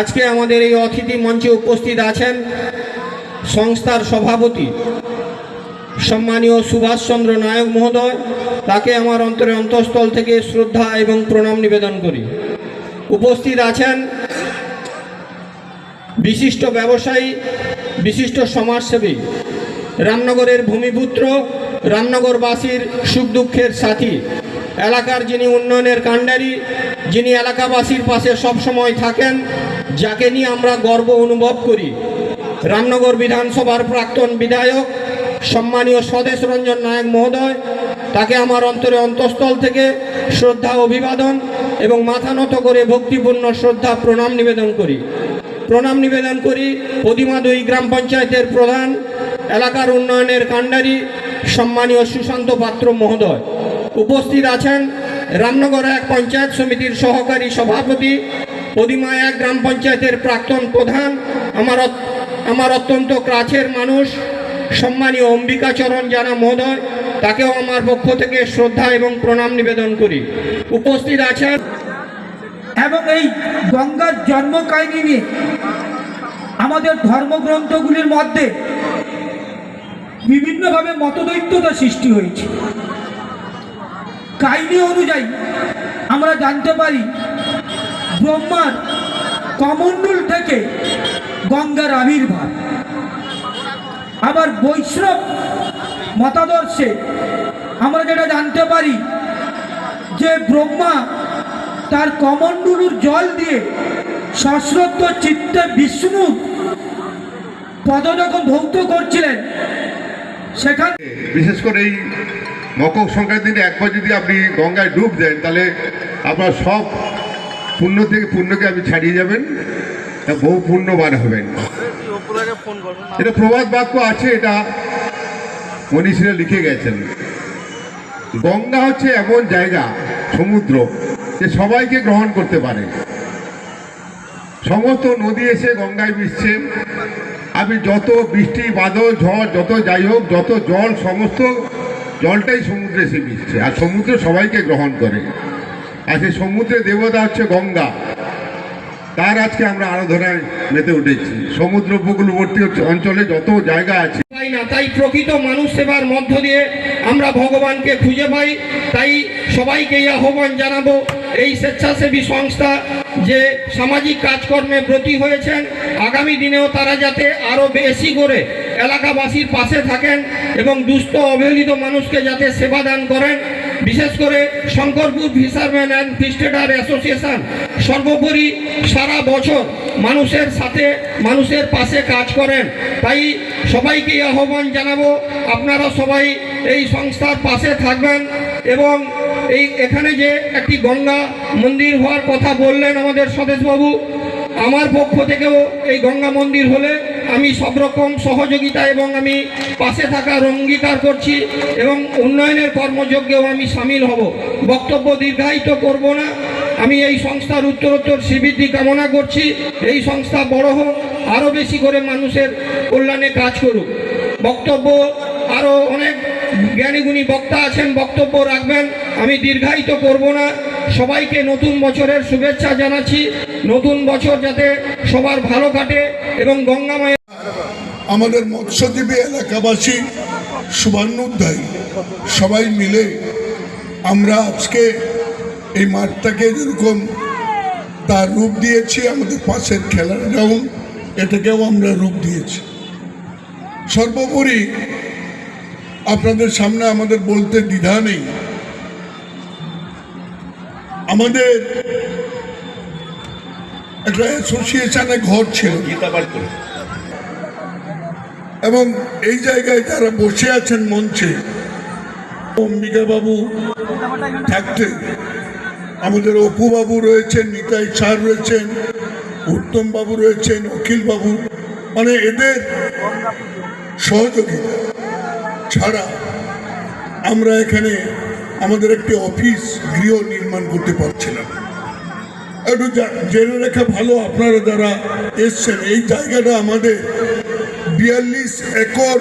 আজকে আমাদের এই অতিথি মঞ্চে উপস্থিত আছেন সংস্থার সভাপতি সম্মানীয় সুভাষচন্দ্র নায়ক মহোদয়। তাকে আমার অন্তরে অন্তঃস্থল থেকে শ্রদ্ধা এবং প্রণাম নিবেদন করি। উপস্থিত আছেন বিশিষ্ট ব্যবসায়ী, বিশিষ্ট সমাজসেবী, রামনগরের ভূমিপুত্র, রামনগরবাসীর সুখ দুঃখের সাথী, এলাকার যিনি উন্নয়নের কাণ্ডারি, যিনি এলাকাবাসীর পাশে সবসময় থাকেন যাকে নিয়ে আমরা গর্ব অনুভব করি। রামনগর বিধানসভার প্রাক্তন বিধায়ক, সম্মানীয় স্বদেশ রঞ্জন নায়ক মহোদয়, তাকে আমার অন্তরে অন্তঃস্থল থেকে শ্রদ্ধা, অভিবাদন এবং মাথা নত করে ভক্তিপূর্ণ শ্রদ্ধা, প্রণাম নিবেদন করি। প্রণাম নিবেদন করি প্রতিমা দুই গ্রাম পঞ্চায়েতের প্রধান, এলাকার উন্নয়নের কাণ্ডারি, সম্মানীয় সুশান্ত পাত্র মহোদয়। উপস্থিত আছেন রামনগর এক পঞ্চায়েত সমিতির সহকারী সভাপতি এক গ্রাম পঞ্চায়েতের প্রাক্তন প্রধান, আমার আমার অত্যন্ত কাছের মানুষ, সম্মানীয় অম্বিকাচরণ জানা মহোদয়, তাকেও আমার পক্ষ থেকে শ্রদ্ধা এবং প্রণাম নিবেদন করি। উপস্থিত আছেন এবং এই গঙ্গার জন্ম কাহিনী নিয়ে আমাদের ধর্মগ্রন্থগুলির মধ্যে বিভিন্নভাবে মতদৈত্যতা সৃষ্টি হয়েছে। কাহিনী অনুযায়ী আমরা জানতে পারি ব্রহ্মার কমণ্ডল থেকে গঙ্গার আবির্ভাব। আবার বৈষ্ণব মতাদর্শে আমরা যেটা জানতে পারি যে ব্রহ্মা তার কমণ্ডলুর জল দিয়ে সশ্রদ্ধ চিত্তে বিষ্ণু পদ যখন ধৌত করছিলেন। সেখানে বিশেষ করে এই মকর সংক্রান্তির দিনে একবার যদি আপনি গঙ্গায় ডুব দেন, তাহলে আপনার সব পুণ্য থেকে পুণ্যকে আপনি ছাড়িয়ে যাবেন বহু পুণ্যবান হবেন। এটা প্রবাদ বাক্য আছে, এটা মনীষীরা লিখে গেছেন। গঙ্গা হচ্ছে এমন জায়গা, সমুদ্র, যে সবাইকে গ্রহণ করতে পারে। সমস্ত নদী এসে গঙ্গায় মিশছে। আপনি যত বৃষ্টি, বাদল, ঝড়, যত যাই হোক, যত জল, সমস্ত জলটাই সমুদ্রে এসে মিশছে। আর সমুদ্র সবাইকে গ্রহণ করে। আর সেই সমুদ্রের দেবতা হচ্ছে গঙ্গা, তার আজকে আমরা আরাধনায় মেতে উঠেছি। সমুদ্র উপকূলবর্তী অঞ্চলে যত জায়গা আছে। পাই না, তাই প্রকৃত মানুষ সেবার মধ্য দিয়ে আমরা ভগবানকে খুঁজে পাই। তাই সবাইকে এই আহ্বান জানাব, এই স্বেচ্ছাসেবী সংস্থা যে সামাজিক কাজকর্মে ব্রতী হয়েছেন, আগামী দিনেও তারা যাতে আরও বেশি করে এলাকাবাসীর পাশে থাকেন এবং দুস্থ, অবহেলিত মানুষকে যাতে সেবা দান করেন। বিশেষ করে Shankarpur fisherman and fish trader association, সর্বোপরি সারা বছর মানুষের সাথে মানুষের পাশে কাজ করেন। তাই সবাইকে আহ্বান জানাব, আপনারা সবাই এই সংস্থার পাশে থাকবেন এবং এই এখানে যে একটি গঙ্গা মন্দির হওয়ার কথা বললেন আমাদের স্বদেশবাবু আমার পক্ষ থেকেও এই গঙ্গা মন্দির হলে আমি সব রকম সহযোগিতা এবং আমি পাশে থাকার অঙ্গীকার করছি এবং উন্নয়নের কর্মযজ্ঞেও আমি সামিল হব। বক্তব্য দীর্ঘায়িত করব না। আমি এই সংস্থার উত্তরোত্তর শ্রীবৃদ্ধি কামনা করছি। এই সংস্থা বড় হোক, আরও বেশি করে মানুষের কল্যাণে কাজ করুক। বক্তব্য আরও অনেক জ্ঞানীগুণী বক্তা আছেন, বক্তব্য রাখবেন। আমি দীর্ঘায়িত করব না। সবাইকে নতুন বছরের শুভেচ্ছা জানাচ্ছি। নতুন বছর যাতে সবার ভালো কাটে এবং গঙ্গা মায়ের আমাদের মৎস্যজীবী এলাকাবাসী শুভান্নোধ্যায়ী সবাই মিলে আমরা আজকে এই মাঠটাকে যেরকম তার রূপ দিয়েছি, আমাদের পাশের খেলার গ্রাউন্ড, এটাকেও আমরা রূপ দিয়েছি। সর্বোপরি আপনাদের সামনে আমাদের বলতে দ্বিধা নেই। আমাদের একটা অ্যাসোসিয়েশনে ঘর ছিল। এবং এই জায়গায় যারা বসে আছেন মঞ্চে। অম্বিকা বাবু থাকতে। আমাদের অপু বাবু রয়েছেন নিতাই স্যার রয়েছেন উত্তম বাবু রয়েছেন অখিল বাবু মানে এদের সহযোগিতা ছাড়া আমরা এখানে আমাদের একটি অফিস গৃহ নির্মাণ করতে পারছিলাম একটু জেনে রেখা ভালো আপনারা যারা এসছেন, এই জায়গাটা আমাদের বিয়াল্লিশ একর